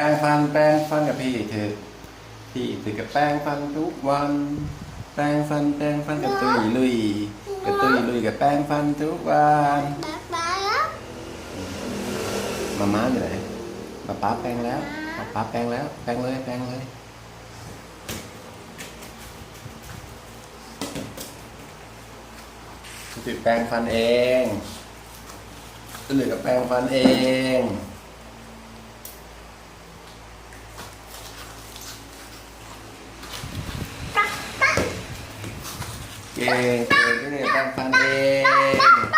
แปรงฟัน แปรงฟันกับพี่เถอะพี่ถือกับแปรงฟันทุกวัน แปรงฟันแปรงฟันกับตุยลุยกับตุยลุยกับแปรงฟันทุกวันป๊าป๊าแล้วมาม่าอยู่ไหนป๊าป๊าแปรงแล้วป๊าป๊าแปรงแล้ว แปรงเลย แปรงเลยจุดแปรงฟันเองเหลือกับแปรงฟันเอง ป๊าป๊า เก่งเก่งที่นี่ยแปรงฟันเอง